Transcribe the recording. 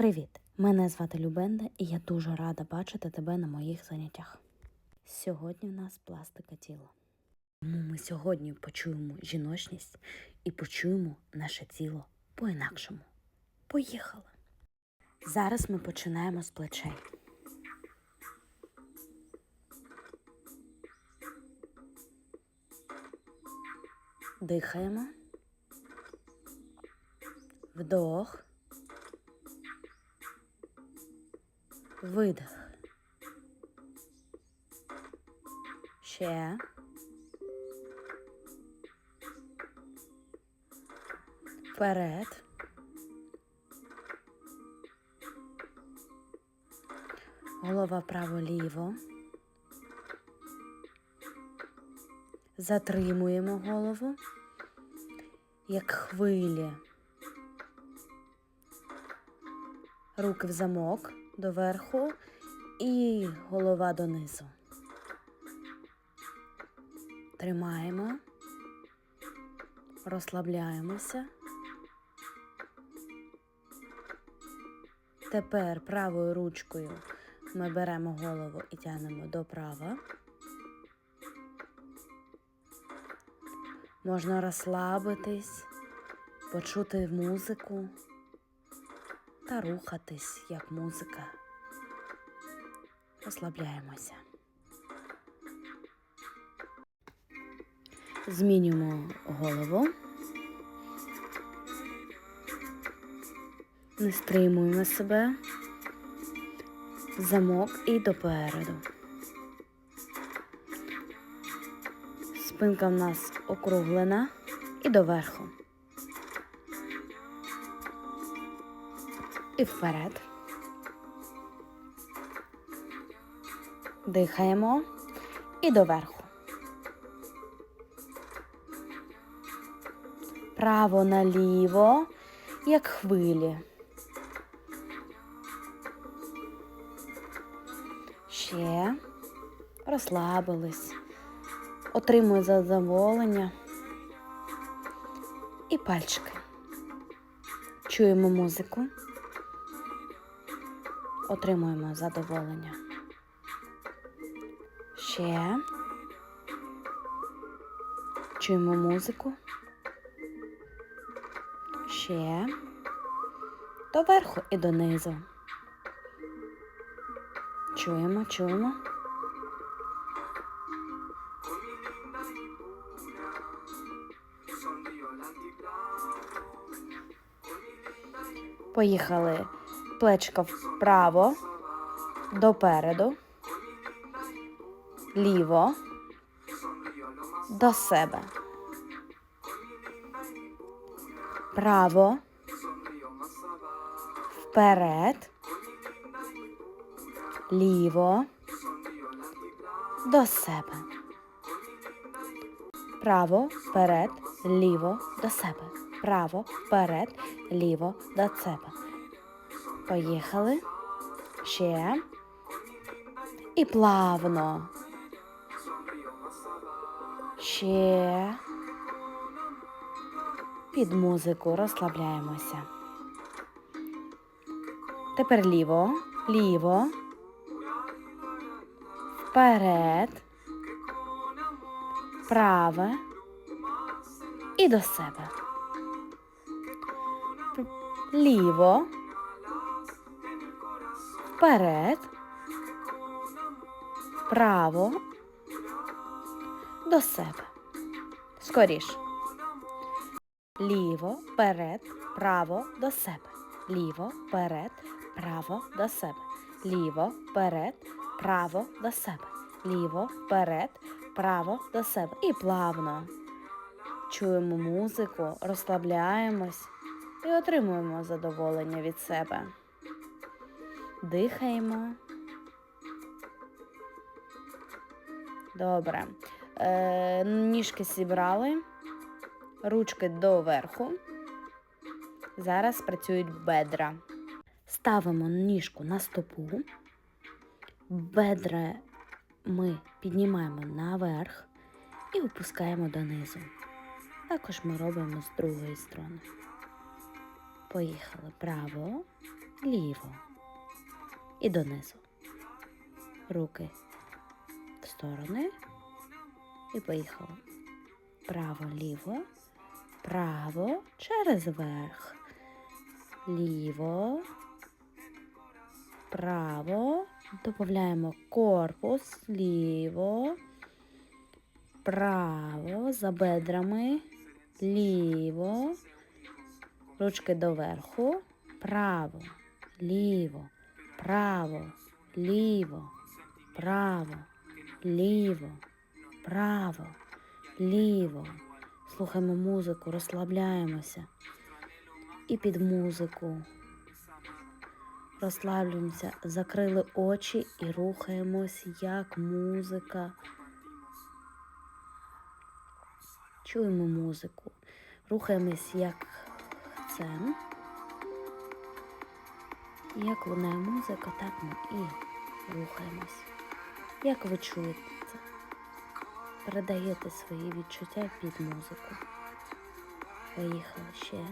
Привіт! Мене звати Любенда і я дуже рада бачити тебе на моїх заняттях. Сьогодні у нас пластика тіла. Тому ми сьогодні почуємо жіночність і почуємо наше тіло по-інакшому. Поїхали! Зараз ми починаємо з плечей. Дихаємо. Вдох. Видих. Ще. Вперед. Голова вправо-ліво. Затримуємо голову, як хвилі. Руки в замок доверху і голова донизу. Тримаємо, розслабляємося. Тепер правою ручкою ми беремо голову і тягнемо до права. Можна розслабитись, почути музику та рухатись як музика. Розслабляємося. Змінюємо голову. Не стримуємо себе. Замок і допереду. Спинка в нас округлена і доверху. І вперед. Дихаємо і доверху. Право наліво, як хвилі. Ще розслабились, отримую задоволення і пальчики. Чуємо музику, отримуємо задоволення. Ще чуємо музику. Ще доверху і донизу. Чуємо, чуємо. Поїхали плечко вправо, допереду, ліво, до себе. Право, вперед, ліво, до себе. Право, вперед, ліво, до себе. Право, вперед, ліво, до себе. Поїхали. Ще. І плавно. Ще. Під музику розслабляємося. Тепер ліво, ліво. Вперед. Праве. І до себе. Ліво. Вперед. Вправо. До себе. Скоріш. Ліво, вперед, право до себе. Ліво, вперед, право до себе. Ліво, вперед, право до себе. Ліво, вперед, право до себе. І плавно. Чуємо музику, розслабляємось і отримуємо задоволення від себе. Дихаємо. Добре. Е, ніжки зібрали. Ручки доверху. Зараз працюють бедра. Ставимо ніжку на стопу. Бедра ми піднімаємо наверх і опускаємо донизу. Також ми робимо з другої сторони. Поїхали право, ліво. І донизу. Руки в сторони. І поїхали. Право, ліво, право, через верх. Ліво, право. Додаємо корпус, ліво, право, за бедрами, ліво, ручки доверху, право, ліво, право, ліво, право, ліво, право, ліво. Слухаємо музику, розслабляємося. І під музику розслаблюємося, закрили очі і рухаємось, як музика. Чуємо музику, рухаємось як цем. Як лунає музика, так ми і рухаємось. Як ви чуєте це? Передаєте свої відчуття під музику. Поїхали ще.